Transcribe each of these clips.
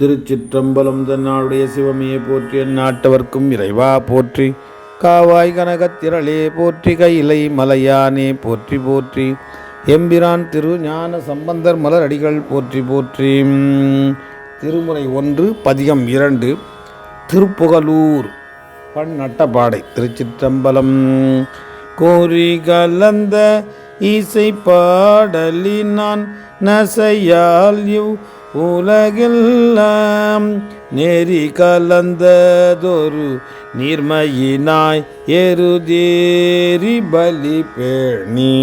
திருச்சிற்றம்பலம் தன்னாளுடைய சிவமையை போற்றி நாட்டவர்க்கும் இறைவா போற்றி. காவாய் கனகத்திரளே போற்றி கையிலை மலையானே போற்றி போற்றி. எம்பிரான் திரு ஞான சம்பந்தர் மலரடிகள் போற்றி போற்றி. திருமுறை ஒன்று பதிகம் இரண்டு திருப்புகலூர் பண் நட்டபாடை திருச்சிற்றம்பலம். கோரி கலந்த இசை பாடலினான் நசையால் இவ் உலகெல்லாம் நெறி கலந்ததொரு நீர்மையினாய் எருதேரி பலி பேணி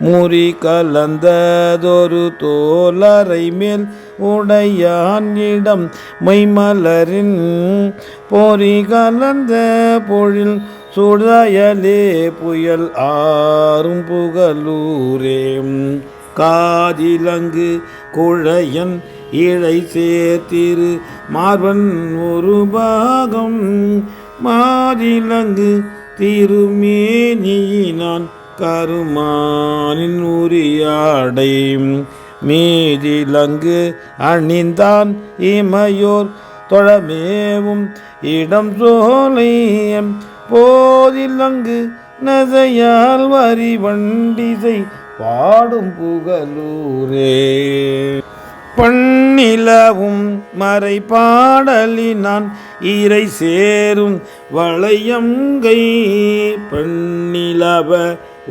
முறி கலந்ததொரு தோலரை மேல் உடையான் இடம் மைமலரின் பொறி கலந்த பொழில் சுடயலே புயல் ஆறும் புகலூரே காதிலங்கு குழையன் இழை சேர்த்திரு. மார்பன் ஒரு பாகம் மாதிலங்கு திருமேனியினான் கருமானின் உரியாடை. மீதிலங்கு அணிந்தான் இமையோர் தொழமேவும் இடம் சோலை போதிலங்கு நசையால் வரி வண்டிசை பாடும் புகலூரே பண்ணிலவும் மறை பாடலினான் இறை சேரும் வளையங்கை பண்ணிலவ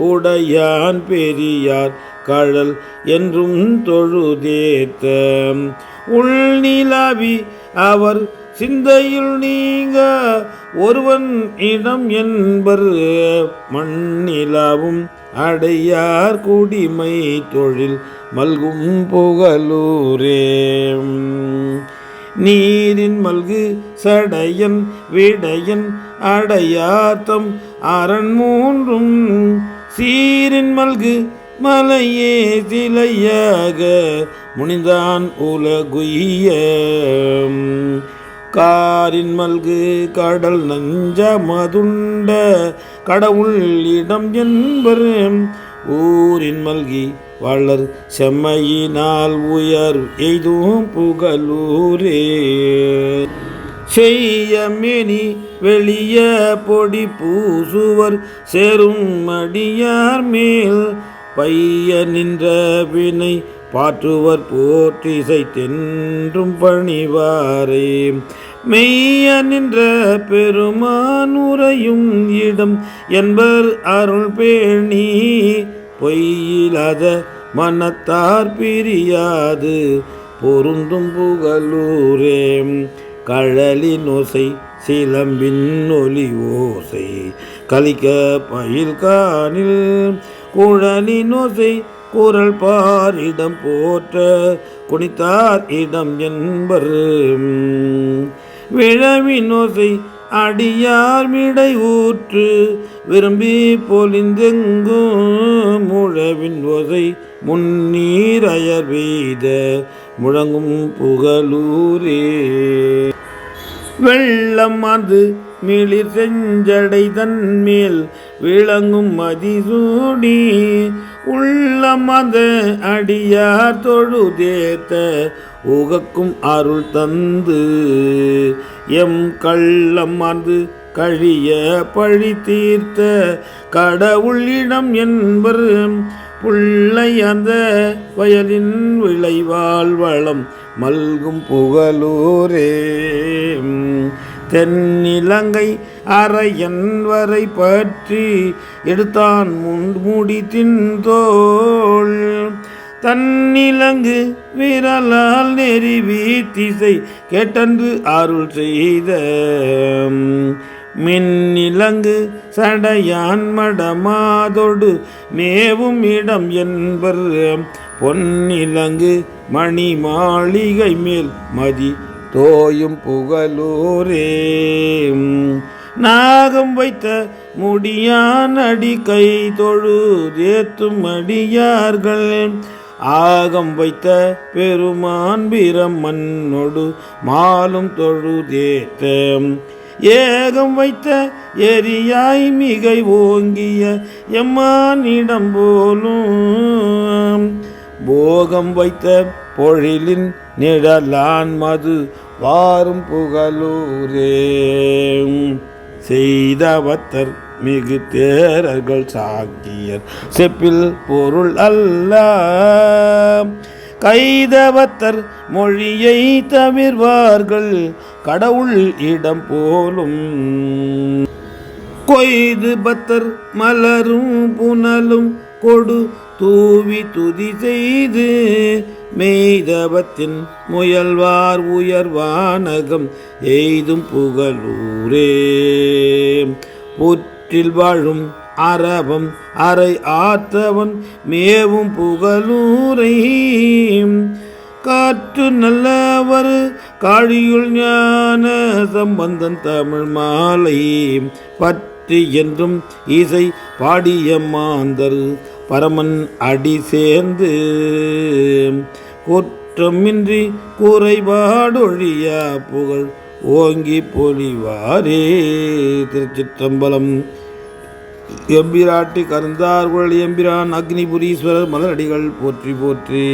உடையான் பெரியார் கழல் என்றும் தொழுதேத்த. உள்நிலவி அவர் சிந்தையில் நீங்க ஒருவன் இடம் என்பர் மண்ணிலாவும் அடையார் குடிமை தொழில் மல்கும் புகலூரே. நீரின் மல்கு சடையன் விடையன் அடையாத்தம் அரண் மூன்றும் சீரின் மல்கு மலையே சிலையாக முனிந்தான் உலகுய்ய. காரின் மல்கு கடல் நஞ்ச மதுண்ட கடவுள் இடம் என்பர் ஊரின் மல்கி வளர் செம்மையினால் உயர் எய்தும் புகழூரே செய்யமேனி வெளிய பொடி பூசுவர் சேரும் அடியார் மேல். பைய நின்ற வினை பாற்றுவர் போற்றிசை தென்றும் பணிவாரே. மெய்ய நின்ற பெருமான் உரையும் இடம் என்பர் அருள் பேணி பொய்யிலாத மனத்தார் பிரியாது பொருந்தும் புகழூரே. கழலின் ஓசை சிலம்பின் ஒலி ஓசை கலிக்க பயில் காணில். குழலின் ஓசை குரல் பாரிடம் போற்ற குனித்தார் இடம் என்பர். விழவினோசை அடியார் மிடை ஊற்று விரும்பி பொலிந்தெங்கும் முழவின் ஓசை முன்னீரயர் வீத முழங்கும் புகழூரே வெள்ளம் அது மிளிர் செஞ்சடை தன்மேல் விளங்கும் மதிசூடி. உள்ளம் அத அடியார் தொழுதேத்த உகக்கும் அருள் தந்து எம் கள்ளம் அது கழிய பழி தீர்த்த கடவுள்ளிடம் என்பர் புள்ளை அந்த வயலின் விளைவால் வளம் மல்கும் புகழூரே. தென்னிலங்கை அரையன் வரை பற்றி எடுத்தான் முன் முடி தின்தோள் தன்னிலங்கு விரலால் நெறிவி திசை கேட்டன்று அருள் செய்த. மின்னிலங்கு சடையான் மடமாதொடு மேவும் இடம் என்பர். பொன்னிலங்கு மணி மாளிகை மேல் மதி தோயும் புகழூரே நாகம் வைத்த முடியான் அடி கை தொழுதேத்தும் அடியார்கள். ஆகம் வைத்த பெருமான் பிரமன்னொடு மாலும் தொழுதேத்த ஏகம் வைத்த எரியாய் மிகை ஓங்கிய எம்மானிடம் போலும். போகம் வைத்த பொழிலின் நிழலான் மது வாரும் புகழூரே செய்தவத்தர் மிகு தேரர்கள் சாக்கியர் செப்பில் பொருள் அல்ல. கைதவத்தர் மொழியை தவிர்வார்கள். கடவுள் இடம் போலும். கொய்து பத்தர் மலரும் புனலும் கொடு தூவி துதி செய்து மெய்தவத்தின் முயல்வார் உயர்வானகம் எய்தும் புகழூரே. புற்றில் வாழும் அரவம் அரை ஆத்தவன் மேவும் புகழூரை. காற்று நல்லவர் காழியுள் ஞான சம்பந்தன் தமிழ் மாலை. பற்றி என்றும் இசை பாடிய மாந்தர் பரமன் அடி சேர்ந்து குற்றமின்றி குறைபாடொழியா புகழ் ஓங்கி பொழிவாரே. திருச்சிற்றம்பலம் எம்பிராட்டி கருந்தார் குழல் எம்பிரான் அக்னிபுரீஸ்வரர் மலரடிகள் போற்றி போற்றி.